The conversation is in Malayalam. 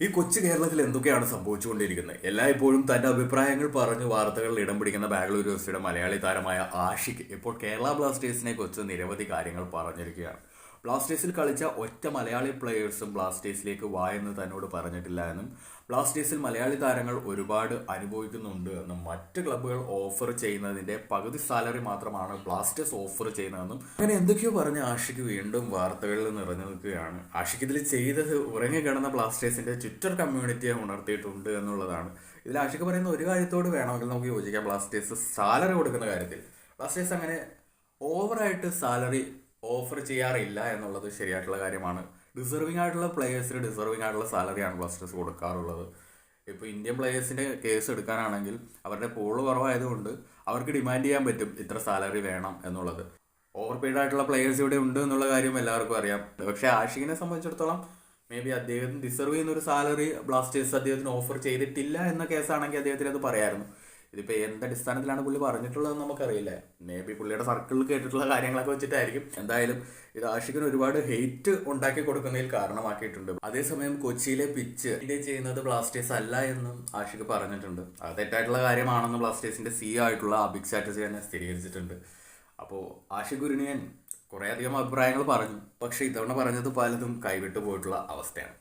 ഈ കൊച്ചു കേരളത്തിൽ എന്തൊക്കെയാണ് സംഭവിച്ചുകൊണ്ടിരിക്കുന്നത്? എല്ലായ്പ്പോഴും തന്റെ അഭിപ്രായങ്ങൾ പറഞ്ഞ് വാർത്തകളിൽ ഇടം പിടിക്കുന്ന ബാംഗ്ലൂർ യൂണിവേഴ്സിറ്റിയുടെ മലയാളി താരമായ ആഷിഖ് ഇപ്പോൾ കേരള ബ്ലാസ്റ്റേഴ്സിനെ കുറിച്ച് നിരവധി കാര്യങ്ങൾ പറഞ്ഞിരിക്കുകയാണ്. ബ്ലാസ്റ്റേഴ്സിൽ കളിച്ച ഒറ്റ മലയാളി പ്ലെയേഴ്സും ബ്ലാസ്റ്റേഴ്സിലേക്ക് വായെന്ന് തന്നോട് പറഞ്ഞിട്ടില്ല എന്നും ബ്ലാസ്റ്റേഴ്സിൽ മലയാളി താരങ്ങൾ ഒരുപാട് അനുഭവിക്കുന്നുണ്ട് എന്നും മറ്റ് ക്ലബ്ബുകൾ ഓഫർ ചെയ്യുന്നതിന്റെ പകുതി സാലറി മാത്രമാണ് ബ്ലാസ്റ്റേഴ്സ് ഓഫർ ചെയ്യുന്നതെന്നും അങ്ങനെ എന്തൊക്കെയോ പറഞ്ഞ് ആഷിക്ക് വീണ്ടും വാർത്തകളിൽ നിറഞ്ഞു നിൽക്കുകയാണ്. ആഷിക്ക് ഇതിൽ ചെയ്തത് ഉറങ്ങിക്കിടന്ന ബ്ലാസ്റ്റേഴ്സിന്റെ ട്വിറ്റർ കമ്മ്യൂണിറ്റിയെ ഉണർത്തിയിട്ടുണ്ട് എന്നുള്ളതാണ്. ഇതിൽ ആഷിക്ക് പറയുന്ന ഒരു കാര്യത്തോട് വേണമെങ്കിൽ നമുക്ക് യോജിക്കാം. ബ്ലാസ്റ്റേഴ്സ് സാലറി കൊടുക്കുന്ന കാര്യത്തിൽ. ബ്ലാസ്റ്റേഴ്സ് അങ്ങനെ ഓവറായിട്ട് സാലറി ഓഫർ ചെയ്യാറില്ല എന്നുള്ളത് ശരിയായിട്ടുള്ള കാര്യമാണ്. ഡിസർവിംഗ് ആയിട്ടുള്ള പ്ലേയേഴ്സിന് ഡിസർവിംഗ് ആയിട്ടുള്ള സാലറിയാണ് ബ്ലാസ്റ്റേഴ്സ് കൊടുക്കാറുള്ളത്. ഇപ്പോൾ ഇന്ത്യൻ പ്ലേയേഴ്സിന്റെ കേസ് എടുക്കാനാണെങ്കിൽ അവരുടെ പോൾ കുറവായതുകൊണ്ട് അവർക്ക് ഡിമാൻഡ് ചെയ്യാൻ പറ്റും ഇത്ര സാലറി വേണം എന്നുള്ളത്. ഓവർ പെയ്ഡ് ആയിട്ടുള്ള പ്ലേയേഴ്സ് ഇവിടെ ഉണ്ട് എന്നുള്ള കാര്യം എല്ലാവർക്കും അറിയാം. പക്ഷേ ആഷിഖിനെ സംബന്ധിച്ചിടത്തോളം മേ ബി അദ്ദേഹത്തിന് ഡിസർവ് ചെയ്യുന്ന ഒരു സാലറി ബ്ലാസ്റ്റേഴ്സ് അദ്ദേഹത്തിന് ഓഫർ ചെയ്തിട്ടില്ല എന്ന കേസാണെങ്കിൽ അദ്ദേഹത്തിന് അത് പറയായിരുന്നു. ഇതിപ്പോൾ എന്ത് അടിസ്ഥാനത്തിലാണ് പുള്ളി പറഞ്ഞിട്ടുള്ളതെന്ന് നമുക്കറിയില്ല. മേ ബി പുള്ളിയുടെ സർക്കിളിൽ കേട്ടിട്ടുള്ള കാര്യങ്ങളൊക്കെ വെച്ചിട്ടായിരിക്കും. എന്തായാലും ഇത് ആഷിഖിന് ഒരുപാട് ഹെയ്റ്റ് ഉണ്ടാക്കി കൊടുക്കുന്നതിൽ കാരണമാക്കിയിട്ടുണ്ട്. അതേസമയം കൊച്ചിയിലെ പിച്ച് ഇത് ചെയ്യുന്നത് ബ്ലാസ്റ്റേഴ്സ് അല്ല എന്നും ആഷിഖ് പറഞ്ഞിട്ടുണ്ട്. അത് തെറ്റായിട്ടുള്ള കാര്യമാണെന്ന് ബ്ലാസ്റ്റേഴ്സിന്റെ സി ആയിട്ടുള്ള അബിക് ചാറ്റർജി തന്നെ സ്ഥിരീകരിച്ചിട്ടുണ്ട്. അപ്പോൾ ആഷിഖ് ഗുരുനിയൻ കുറേയധികം അഭിപ്രായങ്ങൾ പറഞ്ഞു. പക്ഷേ ഇതവണ പറഞ്ഞത് പലതും കൈവിട്ടു പോയിട്ടുള്ള അവസ്ഥയാണ്.